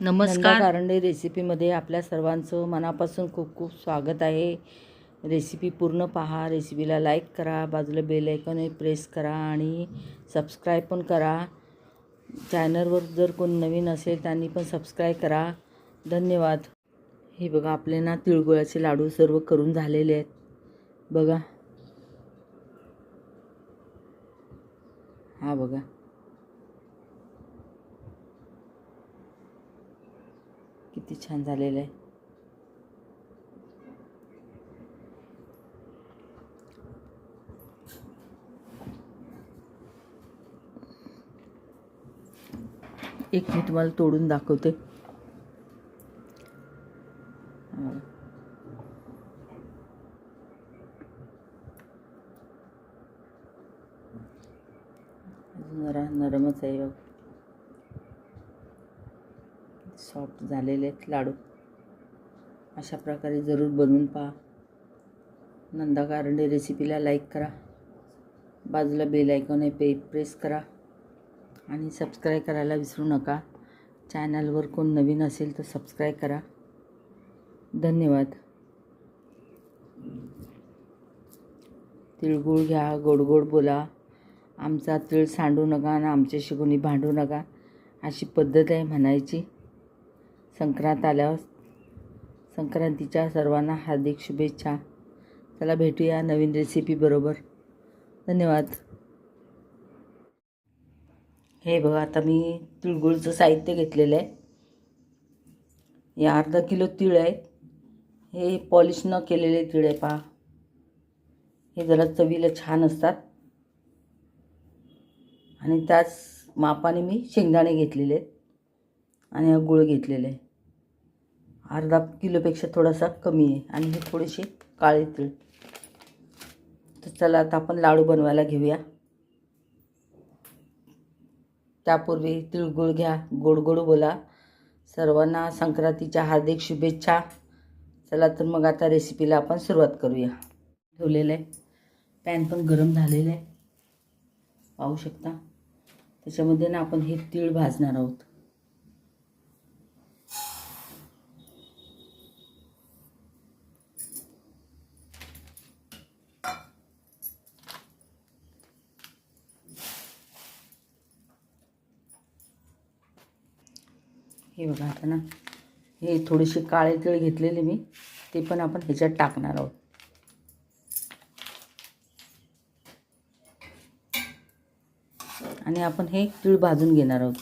नमस्कार. कारंडे रेसिपीमध्ये आपल्या सर्वांचं मनापासून खूप खूप स्वागत आहे. रेसिपी पूर्ण पहा रेसिपीला लाईक करा बाजूला बेल आयकॉन प्रेस करा आणि सबस्क्राईब पण करा. चॅनलवर जर कोण नवीन असेल त्यांनी पण सबस्क्राईब करा. धन्यवाद. हे बघा आपले ना तिळगुळाचे लाडू सर्व करून झालेले आहेत. बघा. हा बघा. किती छान झालेलं आहे. एक मी तुम्हाला तोडून दाखवते हा. अजून जरा नरमच आहे बघ सॉफ्ट झालेले आहेत लाडू. अशा प्रकारे जरूर बनवून पहा. नंदा कारंडे रेसिपीला लाईक करा. बाजूला बेल आयकॉन आहे पे प्रेस करा. आणि सबस्क्राईब करायला विसरू नका. चॅनलवर कोण नवीन असेल तर सबस्क्राईब करा. धन्यवाद. तिळगुळ घ्या गोड गोड बोला. आमचा तिळ सांडू नका आणि आमच्याशी कोणी भांडू नका. अशी पद्धत आहे म्हणायची. संक्रांत आल्यावर संक्रांतीच्या सर्वांना हार्दिक शुभेच्छा. चला भेटूया नवीन रेसिपीबरोबर धन्यवाद. हे बघा आता मी तिळगुळचं साहित्य घेतलेलं आहे. हे अर्धा किलो तिळ आहे. हे पॉलिश न केलेले तिळ आहे पहा. हे जरा चवीला छान असतात. आणि त्याच मापाने मी शेंगदाणे घेतलेले आहेत. आणि हा गुळ घेतलेला आहे. अर्धा किलोपेक्षा थोडासा कमी आहे आणि हे थोडेसे काळे तीळ तर चला आता आपण लाडू बनवायला घेऊया. त्यापूर्वी तिळगुळ घ्या गोड गोड बोला. सर्वांना संक्रांतीच्या हार्दिक शुभेच्छा. चला तर मग आता रेसिपीला आपण सुरुवात करूया. ठेवलेलं आहे. पॅन पण गरम झालेलं आहे. पाहू शकता. त्याच्यामध्ये ना आपण हे तीळ भाजणार आहोत. हे बघा आता ना हे थोडीशी काळे तीळ घेतलेले मी ते पण आपण ह्याच्यात टाकणार आहोत. आणि आपण हे तीळ भाजून घेणार आहोत.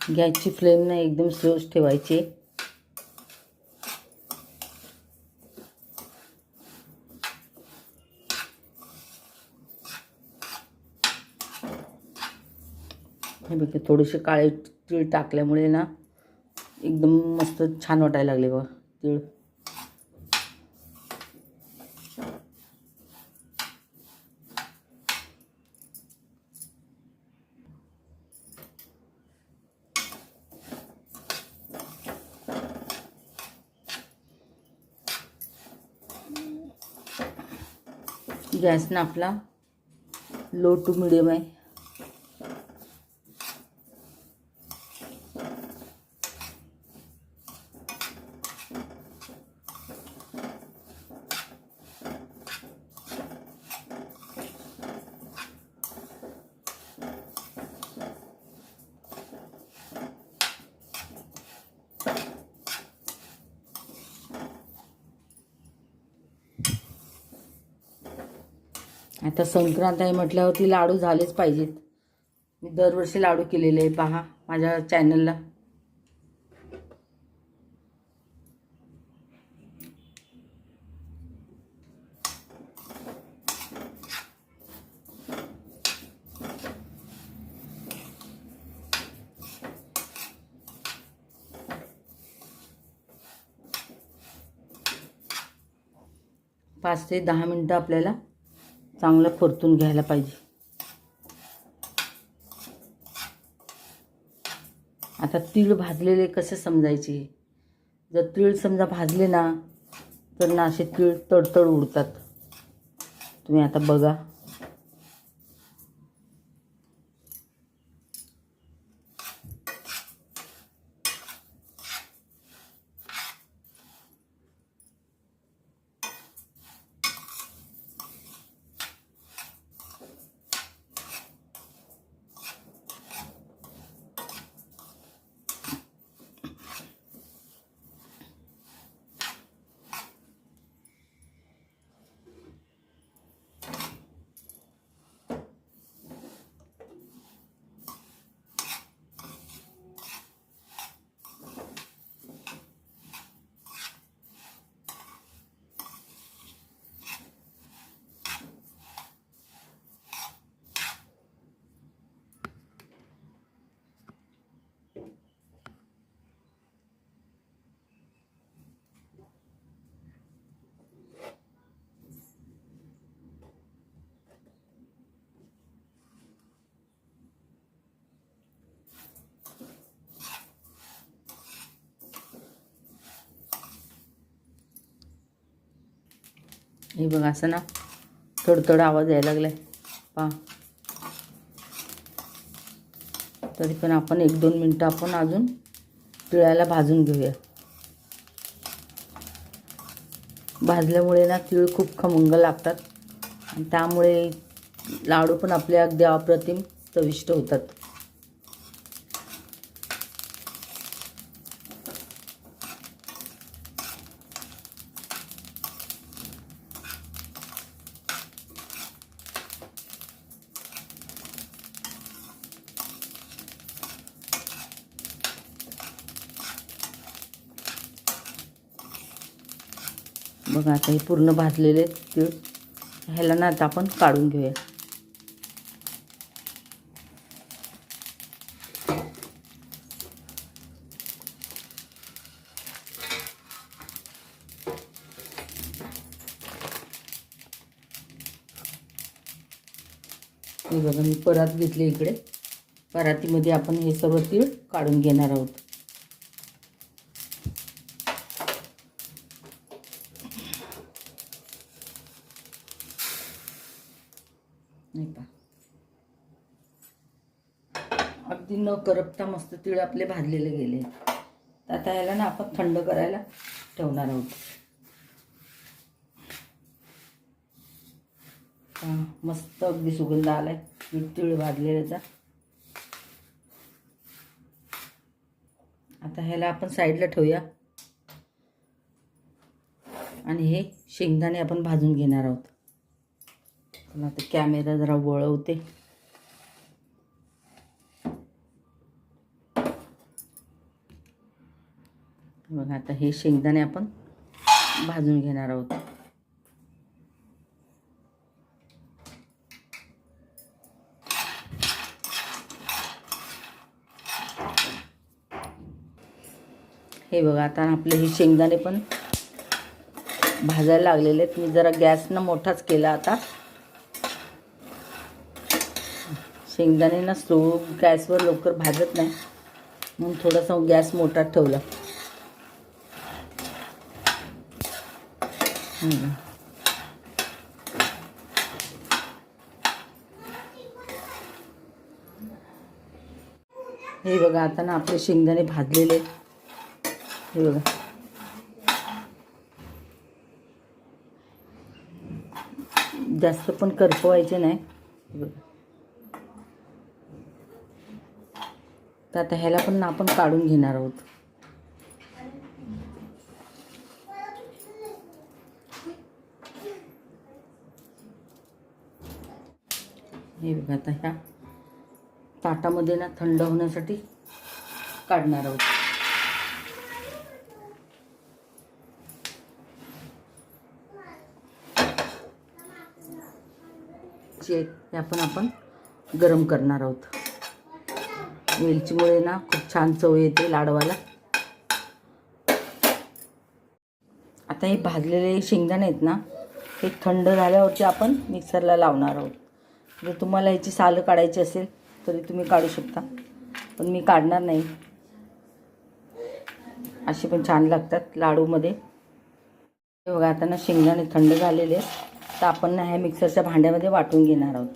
गॅसची फ्लेम ना एकदम स्लोच ठेवायची. हे थोडेसे काळे तीळ टाकल्यामुळे ना एकदम मस्त छान वाटायला लागले बघा तीळ. गॅस ना आपला लो टू मिडियम आहे. आता संक्रांत आहे म्हटल्यावरती लाडू झालेच पाहिजेत. मी दरवर्षी लाडू केलेले आहे पहा माझ्या चॅनलला पाच ते दहा मिनटं आपल्याला चांगलं परतून घ्यायला पाहिजे. आता तीळ भाजलेले कसे समजायचे? जर तीळ समजा भाजले ना तर ना असे तीळ तडतड उडतात. तुम्ही आता बघा. हे बघा असं ना थोडं थोडं आवाज यायला लागलाय. पहा. तरी पण आपण एक दोन मिनटं आपण अजून तिळाला भाजून घेऊया. भाजल्यामुळे ना तिळ खूप खमंग लागतात. आणि त्यामुळे लाडू पण आपले अगदी अप्रतिम चविष्ट होतात बघा आता हे पूर्ण भाजलेले तीळ ह्याला ना आता आपण काढून घेऊया. हे बघा मी परात घेतले इकडे. परातीमध्ये आपण हे सर्व तीळ काढून घेणार आहोत नाही पा अगदी न करपता मस्त तीळ आपले भाजलेले गेले. आता ह्याला ना आपण थंड करायला ठेवणार आहोत. मस्त अगदी सुगंध आलाय. तीळ भाजलेल्याचा आता. ह्याला आपण साईडला ठेवूया. आणि हे शेंगदाणे आपण भाजून घेणार आहोत. आता कॅमेरा जरा वळवते. बघा आता हे शेंगदाणे आपण भाजून घेणार आहोत. हे बघा आता आपले हे शेंगदाणे पण भाजायला लागलेले आहेत. मी जरा गॅसनं मोठाच केला आता. शेंगदाणे ना स्लो गॅसवर लवकर भाजत नाही. म्हणून थोडासा गॅस मोठा ठेवला. हे बघा आता ना आपले शेंगदाणे भाजलेले. हे बघा. जास्त पण करपवायचे नाही. बघा. तर आता ह्याला पण आपण काढून घेणार आहोत हे बघा आता ह्या ताटामध्ये ना थंड होण्यासाठी काढणार आहोत. जे हे आपण आपण गरम करणार आहोत. वेलचीमुळे ना खूप छान चव येते लाडवाला आता हे भाजलेले शेंगदाणे आहेत ना हे थंड झाल्यावरती आपण मिक्सरला लावणार आहोत. जर तुम्हाला याची सालं काढायची असेल तरी तुम्ही काढू शकता. पण मी काढणार नाही. असे पण छान लागतात लाडूमध्ये. हे बघा आता ना शेंगदाणे थंड झालेले आहेत. तर आपण ना ह्या मिक्सरच्या भांड्यामध्ये वाटून घेणार आहोत.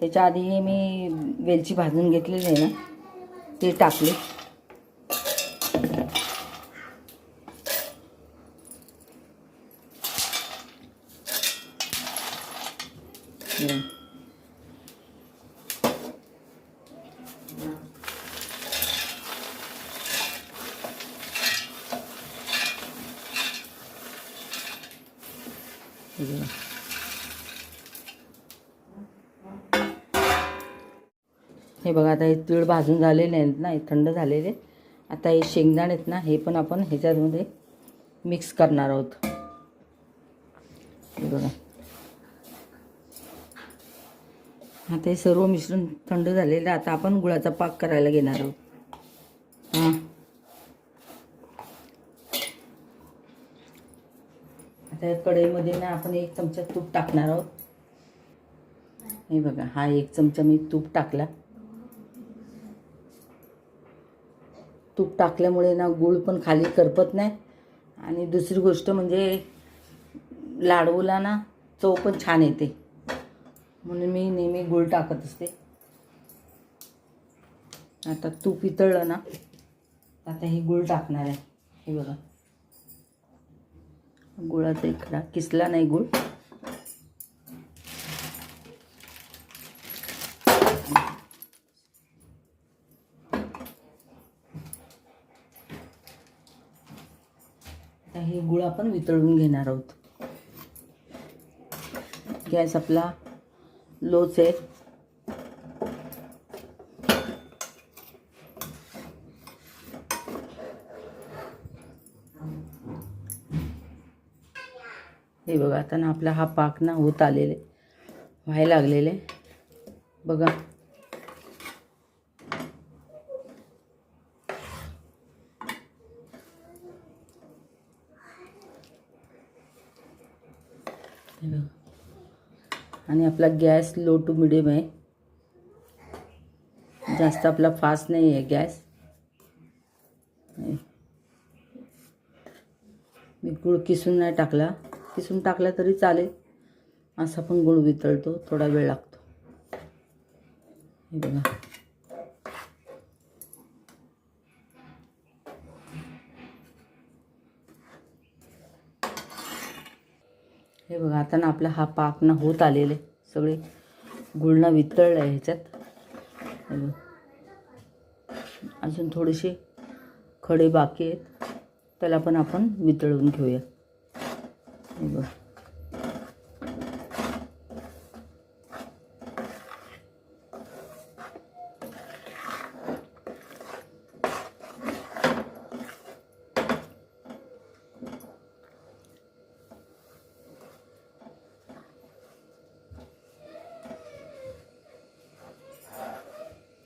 त्याच्या आधी हे मी वेलची भाजून घेतलेली आहे ना ते टाकले बरं. हे बघा. हे बघा आता हे तीळ भाजून झालेले आहेत ना हे थंड झालेले. आता हे शेंगदाण आहेत ना हे पण आपण ह्याच्यामध्ये मिक्स करणार आहोत. हे बघा. आता हे सर्व मिश्रण थंड झालेलं आता आपण गुळाचा पाक करायला घेणार आहोत. हां. आता या कढईमध्ये ना आपण एक चमचा तूप टाकणार आहोत. हे बघा हा एक चमचा मी तूप टाकला. तूप टाकल्यामुळे ना गूळ पण खाली करपत नाही. आणि दुसरी गोष्ट म्हणजे लाडूला ना चव पण छान येते. म्हणून मी नेहमी गुळ टाकत असते. आता तूप इतळलं ना आता हे गुळ टाकणार आहे. हे बघा. गुळाचा इकडा किसला नाही गुळ आता हे गुळ आपण वितळून घेणार आहोत. गॅस आपला लोच आहे हे बघा आता ना आपला हा पाक ना होत आलेले व्हायला लागलेले बघा हे बघा. आणि आपला गॅस लो टू मिडियम आहे. जास्त आपला फास्ट नाही आहे गॅस. मी गुळ किसून नाही टाकला. किसून टाकला तरी चालेल. असा पण गुळ वितळतो. थोडा वेळ लागतो. हे बघा. हे बघा आता ना आपला हा पाक ना होत आलेले. सगळे गुळणं वितळलं आहे ह्याच्यात अजून थोडेसे खडे बाकी आहेत. त्याला पण आपण वितळून घेऊया. हे बघा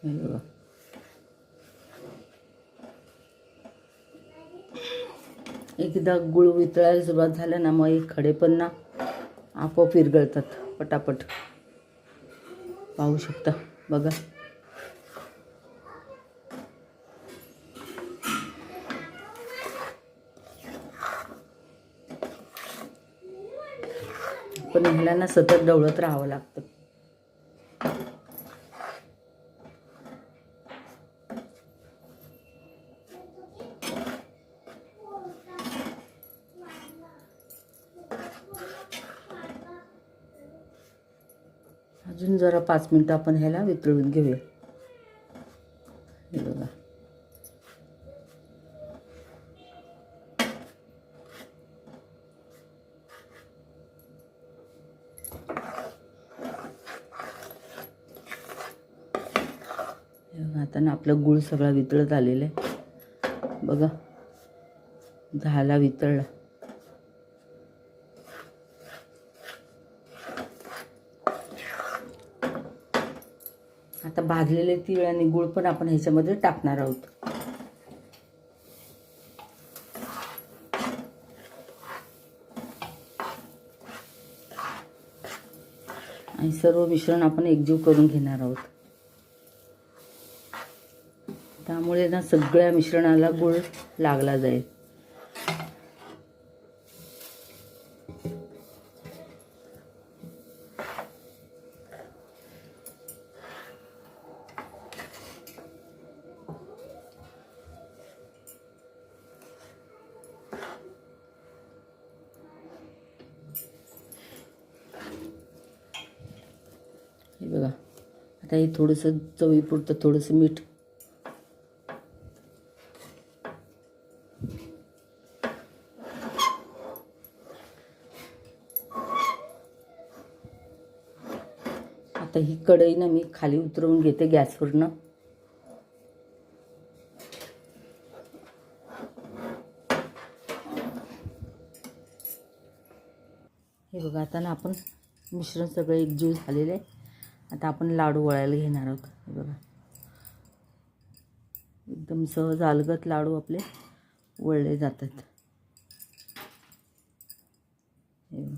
हे बघा एकदा गुळ वितळायला सुरुवात झाल्या ना मग एक खडे पण ना आपोआप विरगळतात पटापट. पाहू शकता बघा. पण ह्याला ना सतत डवळत राहावं लागतं अजून जरा पाच मिनटं आपण ह्याला वितळून घेऊया. हे बघा. हे बघा, आता ना आपलं गुळ सगळा वितळत आलेलं आहे. बघा झाला वितळला आता भाजलेले तीळ आणि गुळ पण आपण ह्याच्यामध्ये टाकणार आहोत. आणि सर्व मिश्रण आपण एकजीव करून घेणार आहोत. त्यामुळे ना सगळ्या मिश्रणाला गुळ लागला जाईल. हे थोडंसं चवीपुरतं थोडंसं मीठ. आता ही कढई ना मी खाली उतरवून घेते गॅसवरनं. हे बघा आता ना आपण मिश्रण सगळं एकजीव झालेलं आहे. आता आपण लाडू वळायला घेणार आहोत. बघा. एकदम सहज अलगत लाडू आपले वळले जातात हे बघा.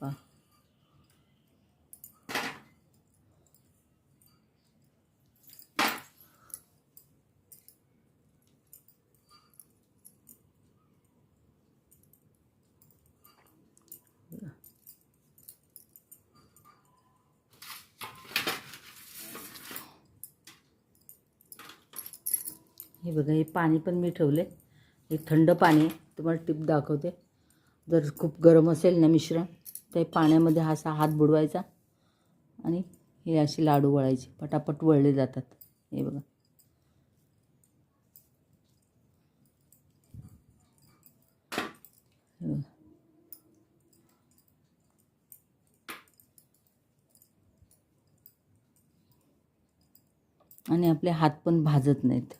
पहा हे बघा हे पाणी पण मी ठेवले हे थंड पाणी आहे. तुम्हाला टिप दाखवते. जर खूप गरम असेल ना मिश्रण तर पाण्यामध्ये हा असा हात बुडवायचा आणि हे असे लाडू वळायचे. पटापट वळले जातात. हे बघा. आणि आपले हात पण भाजत नाहीत.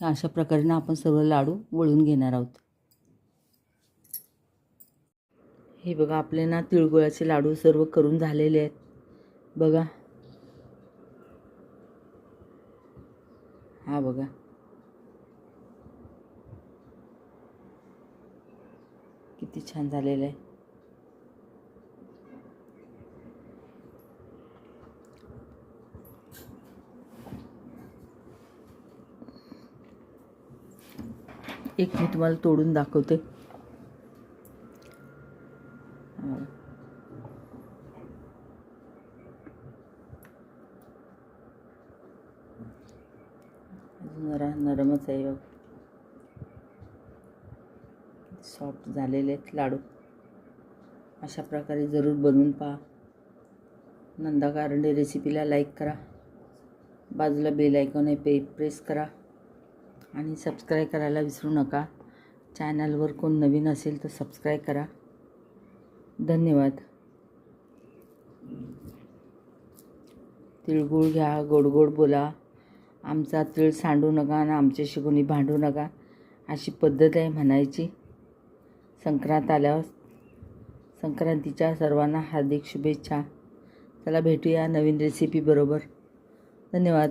तर अशा प्रकारे आपण सर्व लाडू वळून घेणार आहोत. हे बघा आपले ना तिळगुळाचे लाडू सर्व करून झालेले आहेत. बघा. हा बघा. किती छान झालेलं आहे. एक मी तुम्हाला तोडून दाखवते. अजून जरा नरमच आहे बघ. सॉफ्ट झालेले आहेत लाडू. अशा प्रकारे जरूर बनवून पहा. नंदा कारंडे रेसिपीला लाईक करा. बाजूला बेल आयकॉन आहे पे प्रेस करा. आणि सबस्क्राईब करायला विसरू नका. चॅनलवर कोण नवीन असेल तर सबस्क्राईब करा. धन्यवाद. तिळगुळ घ्या गोड गोड बोला. आमचा तिळ सांडू नका आणि आमच्याशी कोणी भांडू नका. अशी पद्धत आहे म्हणायची. संक्रांत आल्यावर संक्रांतीच्या सर्वांना हार्दिक शुभेच्छा. चला भेटूया नवीन रेसिपीबरोबर धन्यवाद.